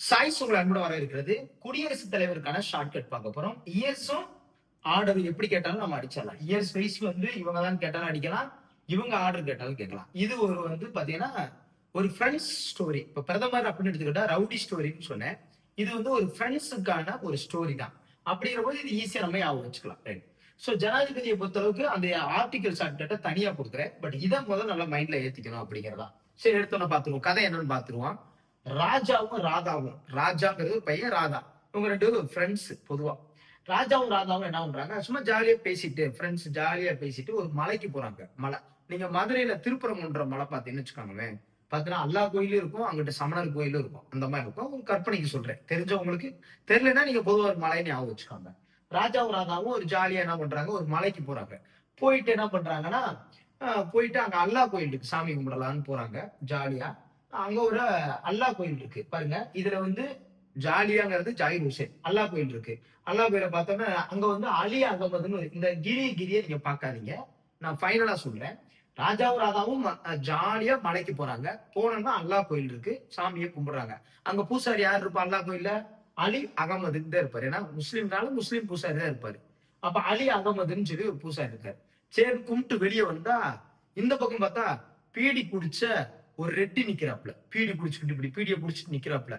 Choice உங்களை அன்போட வர இருக்கிறது குடியரசுத் தலைவருக்கான ஷார்ட்கட் பார்க்க போறோம். இயர்ஸும் ஆர்டர் எப்படி கேட்டாலும் நம்ம அடிச்சிடலாம். இயர்ஸ் வைஸ் வந்து இவங்க தான் கேட்டாலும் அடிக்கலாம் இவங்க ஆர்டர் கேட்டாலும் கேட்கலாம். இது ஒரு வந்து பாத்தீங்கன்னா ஒரு ஃப்ரெண்ட்ஸ் ஸ்டோரி இப்ப பிரதமர் அப்படின்னு எடுத்துக்கிட்டா ரவுடி ஸ்டோரின்னு சொன்னேன். இது வந்து ஒரு ஃப்ரெண்ட்ஸுக்கான ஒரு ஸ்டோரி தான். அப்படிங்கிற போது இது ஈஸியா நம்ம ஞாபகம் வச்சுக்கலாம். ரைட் ஸோ ஜனாதிபதியை பொறுத்தளவுக்கு அந்த ஆர்டிகல் ஷார்ட்கட்டை தனியா கொடுக்குறேன். பட் இதை முதல்ல நல்லா மைண்ட்ல ஏத்திக்கணும் அப்படிங்கிறதா சரி எடுத்தோன்னே பாத்துருவோம் கதை என்னன்னு பாத்துருவோம் ராஜாவும் ராதாவும். ராஜாங்கிறது பையன் ராதா. இவங்க ரெண்டு பேரும் ஃப்ரெண்ட்ஸ் பொதுவா. ராஜாவும் ராதாவும் என்ன பண்றாங்க? சும்மா ஜாலியா பேசிட்டு ஃப்ரெண்ட்ஸ் ஜாலியா பேசிட்டு ஒரு மலைக்கு போறாங்க. மலை. நீங்க மதுரையில திருப்பரங்குன்ற மலை பார்த்தீங்கன்னு வச்சுக்கோங்களேன். பாத்தீங்கன்னா எல்லா கோயிலும் இருக்கும் அங்கிட்ட சமணர் கோயிலும் இருக்கும். அந்த மாதிரி இருக்கும். ஒரு கற்பனைக்கு சொல்றேன். தெரிஞ்சவங்களுக்கு தெரியலன்னா நீங்க பொதுவா ஒரு மலைன்னு ஞாபகம் வச்சுக்கோங்க. ராஜாவும் ராதாவும் ஒரு ஜாலியா என்ன பண்றாங்க? ஒரு மலைக்கு போறாங்க. போயிட்டு என்ன பண்றாங்கன்னா போயிட்டு அங்க அல்லா கோயிலுக்கு சாமி கும்பிடலான்னு போறாங்க. ஜாலியா அங்க ஒரு அல்லா கோயில் இருக்கு. பாருங்க. இதுல வந்து ஜாலியாங்கிறது ஜாகிர் ஹுசேன் அல்லா கோயில் இருக்கு. அல்லா கோயில பார்த்தோம்னா அங்க வந்து அலி அகமதுன்னு இந்த கிரி கிரியை நீங்க பார்க்காதீங்க. நான் ஃபைனலா சொல்றேன். ராஜாவும் ராதாவும் ம- ஜாலியா மலைக்கு போறாங்க. போனோம்னா அல்லா கோயில் இருக்கு. சாமியை கும்பிடுறாங்க. அங்க பூசாரி யார் இருப்பா? அல்லா கோயில்ல? அலி அகமதுன்னு தான் இருப்பாரு. ஏன்னா முஸ்லீம்னாலும் முஸ்லீம் பூசாரி தான் இருப்பாரு. அப்ப அலி அகமதுன்னு சொல்லி ஒரு பூசாரி இருக்காரு. சரி கும்பிட்டு வெளியே வந்தா இந்த பக்கம் பார்த்தா பீடி குடிச்ச ஒரு ரெட்டி நிக்கிறாப்ல பீடி குடிச்சுக்கிட்டு இப்படி பீடியை குடிச்சிட்டு நிக்கிறாப்ல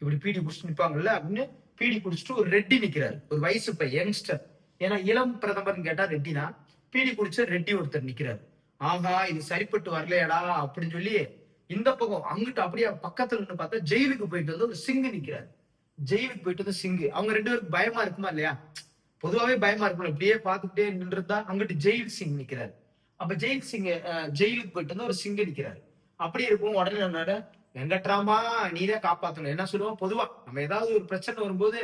இப்படி பீடி குடிச்சிட்டு நிப்பாங்கல்ல அப்படின்னு பீடி குடிச்சிட்டு ஒரு ரெட்டி நிக்கிறாரு. ஒரு வயசு இப்ப யங்ஸ்டர். ஏன்னா இளம் பிரதமர்னு கேட்டா ரெட்டி தான் பீடி குடிச்ச ரெட்டி ஒருத்தர் நிக்கிறாரு. ஆஹா இது சரிப்பட்டு வரலையடா அப்படின்னு சொல்லி இந்த பக்கம் அங்கிட்டு அப்படியே பக்கத்துல இருந்து பார்த்தா ஜெயிலுக்கு போயிட்டு வந்து ஒரு சிங்கு நிக்கிறாரு. ஜெயிலுக்கு போயிட்டு வந்து சிங்கு. அவங்க ரெண்டு பேருக்கு பயமா இருக்குமா இல்லையா? பொதுவாவே பயமா இருக்கும் இப்படியே பார்த்துக்கிட்டே நின்றுதான் அங்கிட்டு ஜெயில் சிங் நிக்கிறாரு. அப்ப ஜெயில் சிங் ஜெயிலுக்கு போயிட்டு வந்து ஒரு சிங்கு நிக்கிறாரு. அப்படி இருக்கும் உடனே என்னோட வெங்கட்ராமா நீதே காப்பாத்தணும். என்ன சொல்லுவோம்? பொதுவா நம்ம ஏதாவது ஒரு பிரச்சனை வரும்போது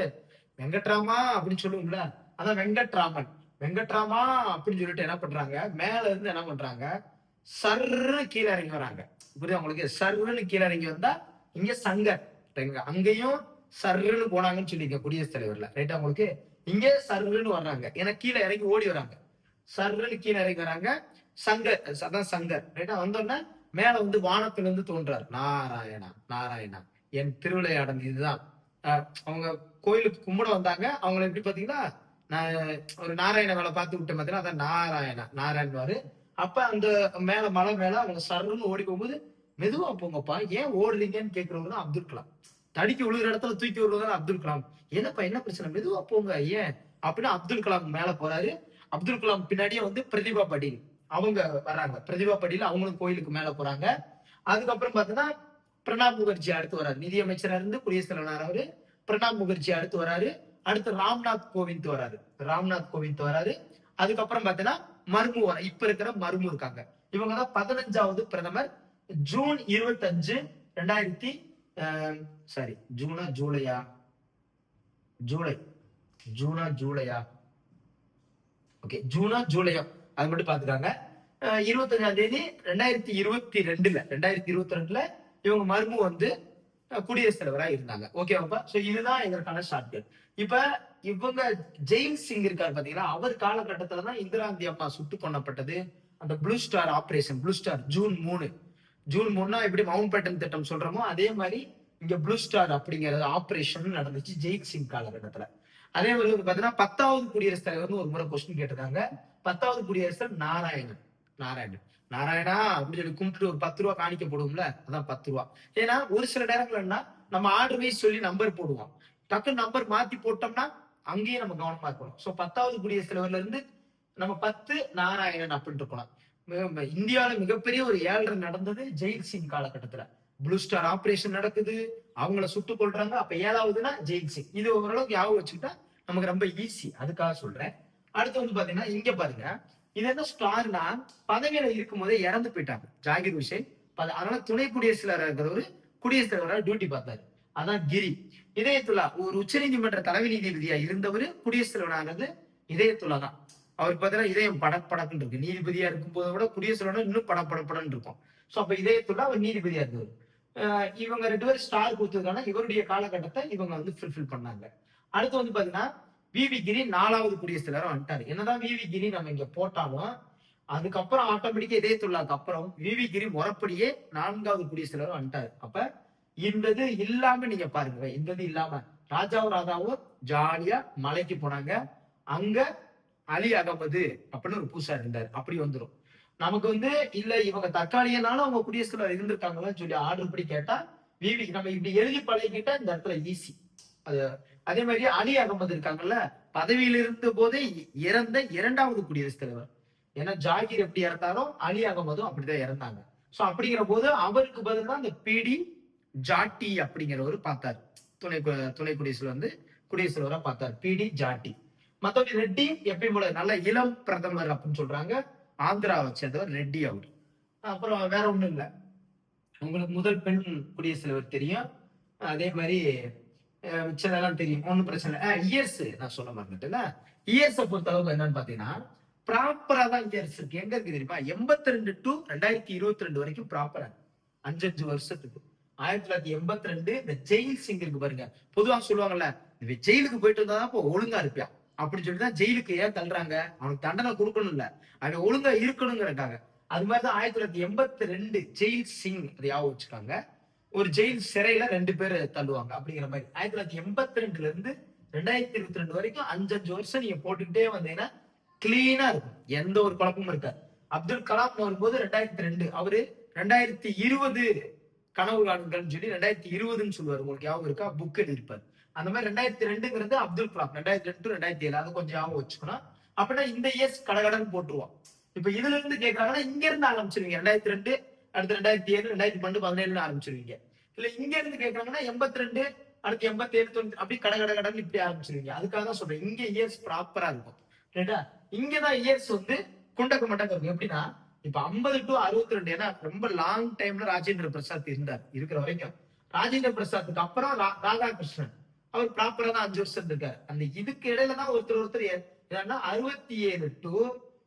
வெங்கட்ராமா அப்படின்னு சொல்லுவோம்ல. அதான் வெங்கட்ராமன். வெங்கட்ராமா அப்படின்னு சொல்லிட்டு என்ன பண்றாங்க? மேல இருந்து என்ன பண்றாங்க? சர்ன்னு கீழே இறங்கி வராங்க. புரியுது அவங்களுக்கு சர்ன்னு கீழே இறங்கி வந்தா இங்க சங்கர் அங்கேயும் சர்ன்னு போனாங்கன்னு சொல்லிங்க குடியரசுத் தலைவர்ல. ரைட்டா அவங்களுக்கு இங்க சர்ன்னு வர்றாங்க. ஏன்னா கீழே இறங்கி ஓடி வராங்க. சர்ன்னு கீழே இறங்கி வராங்க. சங்கர் அதான் சங்கர் ரைட்டா வந்தோடனே மேல வந்து வானத்திலிருந்து தோன்றார். நாராயணா நாராயணா. என் திருவிளையாடல் இதுதான். அவங்க கோயிலுக்கு கும்பிட வந்தாங்க. அவங்கள எப்படி பாத்தீங்கன்னா நான் ஒரு நாராயண வேலை பார்த்து விட்டேன் பாத்தீங்கன்னா அதான் நாராயணா நாராயண்வாரு. அப்ப அந்த மேல மலை மேல அவங்க சருன்னு ஓடி போகும்போது மெதுவா போங்கப்பா ஏன் ஓடுறீங்கன்னு கேக்குறவங்க தான் அப்துல் கலாம். தடிக்கு விழுகிற இடத்துல தூக்கி விடுறது அப்துல் கலாம். என்னப்பா என்ன பிரச்சனை? மெதுவா போங்க ஏன்? அப்படின்னு அப்துல் கலாம் மேல போறாரு. அப்துல் கலாம் பின்னாடியே வந்து பிரதிபா படீல். அவங்க வர்றாங்க. பிரதிபா படியில் அவங்களும் கோயிலுக்கு மேல போறாங்க. அதுக்கப்புறம் பார்த்தீங்கன்னா பிரணாப் முகர்ஜி அடுத்து வராரு நிதியமைச்சரா இருந்து குடியரசுத் தலைவர் அவரு. பிரணாப் முகர்ஜி அடுத்து வராரு அடுத்து ராம்நாத் கோவிந்த் வராரு ராம்நாத் கோவிந்த் வராரு அதுக்கப்புறம் பார்த்தீங்கன்னா மர்மு வர இப்ப இருக்கிற மர்மு இருக்காங்க. இவங்க தான் பதினஞ்சாவது பிரதமர். ஜூன் இருபத்தஞ்சு ரெண்டாயிரத்தி சாரி ஜூனா ஜூலையா? ஜூலை. ஜூனா ஜூலையா? ஓகே ஜூனா ஜூலையா. அது மட்டும் பாத்துக்காங்க இருபத்தஞ்சாம் தேதி ரெண்டாயிரத்தி இருபத்தி ரெண்டுல ரெண்டாயிரத்தி இருபத்தி ரெண்டுல இவங்க மர்மு வந்து குடியரசுத் தலைவரா இருந்தாங்க. ஓகேவாப்பா சோ இதுதான் எங்களுக்கான ஷார்ட்கட் இப்ப இவங்க ஜெயில் சிங் இருக்காரு பாத்தீங்கன்னா அவர் காலகட்டத்துல தான் இந்திரா காந்தி அம்மா சுட்டு கொல்லப்பட்டது. அந்த blue star operation blue star June மூணு. ஜூன் மூணுனா எப்படி மவுண்ட் பேட்டன் திட்டம் சொல்றோமோ அதே மாதிரி இங்க ப்ளூ ஸ்டார் அப்படிங்கறது ஆபரேஷன் நடந்துச்சு ஜெயில் சிங் காலகட்டத்துல. அதே மாதிரி வந்து பாத்தீங்கன்னா பத்தாவது குடியரசுத் தலைவர்னு ஒரு முறை கொஸ்டின் கேட்டிருக்காங்க. பத்தாவது குடியரசு நாராயணன். நாராயணன். நாராயணா அப்படின்னு சொல்லி கும்பிட்டு ஒரு பத்து ரூபா காணிக்க போடுவோம்ல அதான் பத்து ரூபா. ஏன்னா ஒரு சில நேரங்கள்னா நம்ம ஆர்டர் வைஸ் சொல்லி நம்பர் போடுவோம். டக்குன்னு நம்பர் மாத்தி போட்டோம்னா அங்கேயே நம்ம கவனமா இருக்கணும். சோ பத்தாவது குடியரசுத் தலைவர்ல இருந்து நம்ம பத்து நாராயணன் அப்படின்னு இருக்கணும் இந்தியாவில மிகப்பெரிய ஒரு ஏழரை நடந்தது ஜெயில் சிங் காலகட்டத்துல. ப்ளூ ஸ்டார் ஆபரேஷன் நடக்குது. அவங்கள சுட்டு கொள்றாங்க அப்ப ஏழாவதுன்னா ஜெயில் சிங் இது ஓரளவுக்கு ஞாபகம் வச்சுக்கிட்டா நமக்கு ரொம்ப ஈஸி அதுக்காக சொல்றேன். அடுத்து வந்து பாத்தீங்கன்னா இங்க பாருங்க. இது என்ன ஸ்டார்னா பதவியில இருக்கும் போதே இறந்து போயிட்டாங்க. ஜாகிர் ஹுசேன். அதனால துணை குடியரசுத் இருக்கிறவரு குடியரசுத் தலைவராக டியூட்டி பார்த்தாரு. அதான் கிரி. இதயத்துலா ஒரு உச்சநீதிமன்ற தலைமை நீதிபதியா இருந்தவர் குடியரசுத் தலைவரானது இதயத்துலா தான். அவருக்கு பார்த்தீங்கன்னா இதயம் படக் படக்குன்னு இருக்கு. நீதிபதியா இருக்கும் போதை விட குடியரசுத் இன்னும் பட படப்படன்னு இருக்கும். சோ அப்ப இதயத்துலா அவர் நீதிபதியா இருந்தவர். இவங்க ரெண்டு பேரும் ஸ்டார் கொடுத்ததுனால இவருடைய காலகட்டத்தை இவங்க வந்து ஃபுல்ஃபில் பண்ணாங்க. அடுத்து வந்து பாத்தீங்கன்னா விவி கிரி நாலாவது குடியரசுத் தலைவர் வந்துட்டாரு. என்னதான் விவி கிரி நம்ம இங்க போட்டாலும் அதுக்கப்புறம் ஆட்டோமேட்டிக்கா இதயத்துள்ளாக்கு அப்புறம் விவி கிரி முறப்படியே நான்காவது குடியரசுத் தலைவர் வந்துட்டாரு. அப்ப இந்தது இல்லாம நீங்க பாருங்க இந்தது இல்லாம ராஜாவும் ராதாவும் ஜாலியா மலைக்கு போனாங்க. அங்க அலி அகமது அப்படின்னு ஒரு பூசா இருந்தார். அப்படி வந்துடும் நமக்கு வந்து இல்ல இவங்க தக்காளியனால அவங்க குடியரசுல இருந்திருக்காங்களான்னு சொல்லி ஆர்டர் படி கேட்டா விவி நம்ம இப்படி எழுதி பழகிட்டா இந்த இடத்துல ஈஸி. அது அதே மாதிரி அலி அகமது இருக்காங்கல்ல பதவியில் இருந்த போதே இறந்த இரண்டாவது குடியரசுத் தலைவர் ஏன்னா ஜாகிர் எப்படி இறந்தாரோ அலி அகமதும் அப்படிதான் இறந்தாங்க. சோ அப்படிங்கிற போது அவருக்கு பதில் தான் இந்த பிடி ஜாட்டி அப்படிங்கிறவர் பார்த்தார். துணை கு- துணை குடியரசுல வந்து குடியரசு தலைவராக பார்த்தார். பிடி ஜாட்டி. மத்தபடி ரெட்டி எப்பயும் போல நல்ல இளம் பிரதமர் அப்படின்னு சொல்றாங்க. ஆந்திராவை சேர்ந்தவர் ரெட்டி அவர். அப்புறம் வேற ஒண்ணும் இல்லை. உங்களுக்கு முதல் பெண் குடியரசுத் தலைவர் தெரியும். அதே மாதிரி மிச்சதெல்லாம் தெரியும். ஒன்றும் பிரச்சனை இல்லை. இயர்ஸ் நான் சொல்ல மறந்துட்டேன்ல இயர்ஸை பொறுத்த அளவுக்கு என்னன்னு பாத்தீங்கன்னா ப்ராப்பரா தான் இயர்ஸ் இருக்கு. எங்க இருக்கு தெரியுமா? எண்பத்தி ரெண்டு டு ரெண்டாயிரத்தி இருபத்தி ரெண்டு வரைக்கும் ப்ராப்பரா அஞ்சு அஞ்சு வருஷத்துக்கு. ஆயிரத்தி தொள்ளாயிரத்தி எண்பத்தி ரெண்டு இந்த ஜெயில் சிங் இருக்கு பாருங்க. பொதுவாக சொல்லுவாங்கல்ல ஜெயிலுக்கு போயிட்டு இருந்தா தான் இப்போ ஒழுங்கா இருப்பியா? அப்படின்னு சொல்லி தான் ஜெயிலுக்கு ஏன் தள்ளுறாங்க? அவனுக்கு தண்டனை கொடுக்கணும் இல்ல அவன் ஒழுங்கா இருக்கணுங்கிறக்காக அது மாதிரிதான் ஆயிரத்தி தொள்ளாயிரத்தி எண்பத்தி ரெண்டு ஜெயில் சிங் அதை ஞாபகம் வச்சுக்காங்க. ஒரு ஜெயில் சிறையில ரெண்டு பேர் தள்ளுவாங்க அப்படிங்கிற மாதிரி. ஆயிரத்தி தொள்ளாயிரத்தி எண்பத்தி ரெண்டுல இருந்து ரெண்டாயிரத்தி இருபத்தி ரெண்டு வரைக்கும் அஞ்சஞ்சு வருஷம் நீங்க போட்டுக்கிட்டே வந்தீங்கன்னா கிளீனா இருக்கும். எந்த ஒரு குழப்பமும் இருக்காது. அப்துல் கலாம் வரும்போது ரெண்டாயிரத்தி ரெண்டு. அவரு ரெண்டாயிரத்தி இருபது கனவு காணுங்கள்னு சொல்லி ரெண்டாயிரத்தி இருபதுன்னு சொல்லுவார். உங்களுக்கு ஞாபகம் இருக்கா? புக் எழுதிருப்பாரு அந்த மாதிரி ரெண்டாயிரத்தி ரெண்டுங்கிறது அப்துல் கலாம். ரெண்டாயிரத்தி ரெண்டு ரெண்டாயிரத்தி ஏழு. அதை கொஞ்சம் ஞாபகம் வச்சுக்கணும். அப்படின்னா இந்த இயர்ஸ் கடகடன் போட்டுருவோம் இப்ப இதுல இருந்து கேட்கறாங்கன்னா இங்க இருந்து ஆரம்பிச்சிருவீங்க. ரெண்டாயிரத்தி ரெண்டு அடுத்து ரெண்டாயிரத்தி ஏழு ரெண்டாயிரத்தி பன்னெண்டு பதினேழுன்னு ஆரம்பிச்சிருவீங்க. இல்ல இங்க இருந்து கேட்கறாங்கன்னா எண்பத்தி ரெண்டு அடுத்து எண்பத்தி ஏழு தொண்ணூத்தி அப்படி கட கட கடன் இப்படி ஆரம்பிச்சிருவீங்க. அதுக்காக தான் சொல்றேன். இங்க இயர்ஸ் ப்ராப்பரா இருக்கும். ரைட்டா இங்கதான் இயர்ஸ் வந்து குண்டக்க மட்டக்க இருக்கும். எப்படின்னா இப்ப ஐம்பது டு அறுபத்தி ரெண்டு ஏன்னா ரொம்ப லாங் டைம்ல ராஜேந்திர பிரசாத் இருந்தார். இருக்கிற வரைக்கும். ராஜேந்திர பிரசாத்துக்கு அப்புறம் ரா- ராதாகிருஷ்ணன். அவர் ப்ராப்பரா தான் அஞ்சு வருஷம் இருக்காரு அந்த இதுக்கு இடையில தான் ஒருத்தர் ஒருத்தர் ஏன்னா என்னன்னா அறுபத்தி ஏழு டு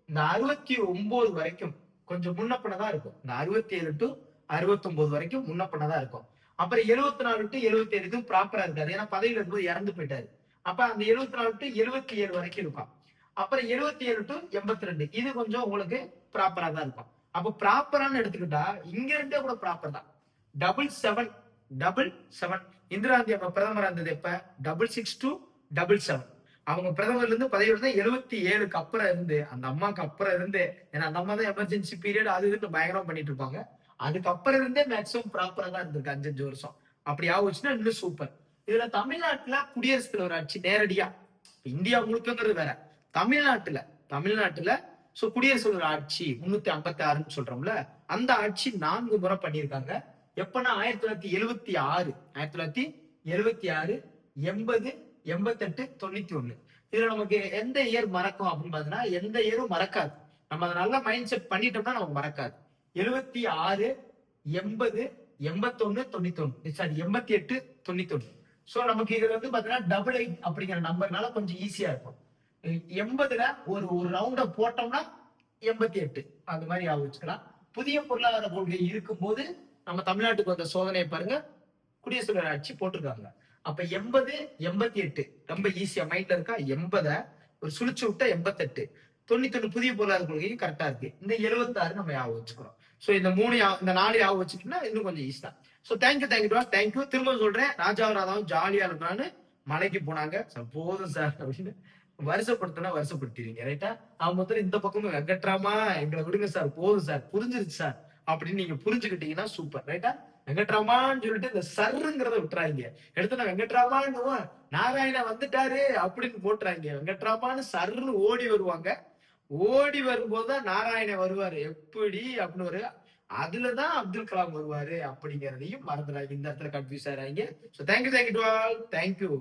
இந்த அறுபத்தி ஒன்பது வரைக்கும் கொஞ்சம் முன்னப்பனதான் இருக்கும். இந்த அறுபத்தி ஏழு டு அறுபத்தி ஒன்பது வரைக்கும் முன்னப்பனதான் இருக்கும். அப்புறம் எழுபத்தி நாலு டு எழுபத்தி ஏழு இதுவும் ப்ராப்பரா இருக்காரு ஏன்னா பதவியில இருக்கும்போது இறந்து போயிட்டாரு. அப்ப அந்த எழுபத்தி நாலு டு எழுபத்தி ஏழு வரைக்கும் இருக்கும். அப்புறம் எழுபத்தி ஏழு டு எண்பத்தி ரெண்டு இது கொஞ்சம் உங்களுக்கு ப்ராப்பரா தான் இருக்கும். அப்ப ப்ராப்பரான்னு எடுத்துக்கிட்டா இங்க இருந்தே கூட ப்ராப்பர் தான். Double seven double seven Indira Gandhi அவங்க பிரதமர் இருந்தது எப்ப? Double six to double seven அவங்க பிரதமர்ல இருந்து பதவி இருந்தா எழுபத்தி ஏழுக்கு அப்புறம் இருந்து அந்த அம்மாக்கு அப்புறம் இருந்து. ஏன்னா அந்த அம்மா தான் எமர்ஜென்சி பீரியட் அது இதுன்னு பயங்கரம் பண்ணிட்டு இருப்பாங்க. அதுக்கப்புறம் இருந்தே மேக்சிமம் ப்ராப்பரா தான் இருந்திருக்கு அஞ்சஞ்சு வருஷம். அப்படி ஆகுச்சுன்னா இன்னும் சூப்பர் இதுல தமிழ்நாட்டுல குடியரசுத் தலைவர் ஆட்சி நேரடியா. இந்தியா முழுக்கங்கிறது வேற. தமிழ்நாட்டுல தமிழ்நாட்டுல சோ குடியரசு தலைவர் ஆட்சி முன்னூத்தி ஐம்பத்தி ஆறுன்னு சொல்றோம்ல அந்த ஆட்சி நான்கு முறை பண்ணியிருக்காங்க. எப்பன்னா ஆயிரத்தி தொள்ளாயிரத்தி எழுவத்தி ஆறு ஆயிரத்தி தொள்ளாயிரத்தி எழுவத்தி ஆறு எண்பது எண்பத்தெட்டு தொண்ணூத்தி ஒண்ணு. இதுல நமக்கு எந்த இயர் மறக்கும் அப்படின்னு பாத்தீங்கன்னா எந்த இயரும் மறக்காது. நம்ம அதை நல்லா மைண்ட் செட் பண்ணிட்டோம்னா நமக்கு மறக்காது. எழுவத்தி ஆறு எண்பது எண்பத்தொன்னு தொண்ணூத்தொன்னு சாரி எண்பத்தி எட்டு தொண்ணூத்தொன்னு சோ நமக்கு இதுல வந்து பாத்தீங்கன்னா டபுள் எயிட் அப்படிங்கிற நம்பர்னால கொஞ்சம் ஈஸியா இருக்கும். எண்பதுல ஒரு ஒரு ரவுண்ட போட்டோம்னா எண்பத்தி எட்டு. அந்த மாதிரி ஆகிச்சுக்கலாம் புதிய பொருளாதார கொள்கை இருக்கும்போது நம்ம தமிழ்நாட்டுக்கு வந்த சோதனையை பாருங்க. குடியரசு தலைவர் ஆட்சி போட்டிருக்காங்க. அப்ப எண்பது எண்பத்தி எட்டு ரொம்ப ஈஸியா மைண்ட்ல இருக்கா? எண்பத ஒரு சுழிச்சு விட்டா எண்பத்தெட்டு. தொண்ணூத்தொன்னு புதிய பொருளாதார கொள்கையும் கரெக்டா இருக்கு. இந்த எழுபத்தாறு நம்ம ஞாபகம் வச்சுக்கிறோம் சோ இந்த மூணு இந்த நாலு ஞாபகம் வச்சுக்கிட்டோம்னா இன்னும் கொஞ்சம் ஈஸி தான். சோ தேங்க்யூ தேங்க்யூ தேங்க்யூ திரும்ப சொல்றேன். ராஜாவும் ராதாவும் ஜாலியா இருந்தான்னு மலைக்கு போனாங்க. சார் போதும் சார் அப்படின்னு வருஷப்படுத்தினா வருஷப்படுத்திடுவீங்க ரைட்டா அவன் மொத்தம் இந்த பக்கமும் வெங்கட்ராமா எங்களை விடுங்க சார் போதும் சார். புரிஞ்சிருச்சு சார். அப்படின்னு நீங்க புரிஞ்சுக்கிட்டீங்கன்னா சூப்பர் ரைட்டா வெங்கட்ராமான்னு சொல்லிட்டு இந்த சருங்கிறத விட்டுறாங்க எடுத்து நான் வெங்கட்ராமான்னு நாராயணா வந்துட்டாரு அப்படின்னு போட்டுறாங்க வெங்கட்ராமான்னு சர்ன்னு ஓடி வருவாங்க. ஓடி வரும்போதுதான் நாராயணன் வருவாரு. எப்படி அப்படின்னு ஒரு அதுலதான் அப்துல் கலாம் வருவாரு அப்படிங்கிறதையும் மறந்துடாங்க இந்த இடத்துல confuse ஆறாங்க so thank you thank you to all thank you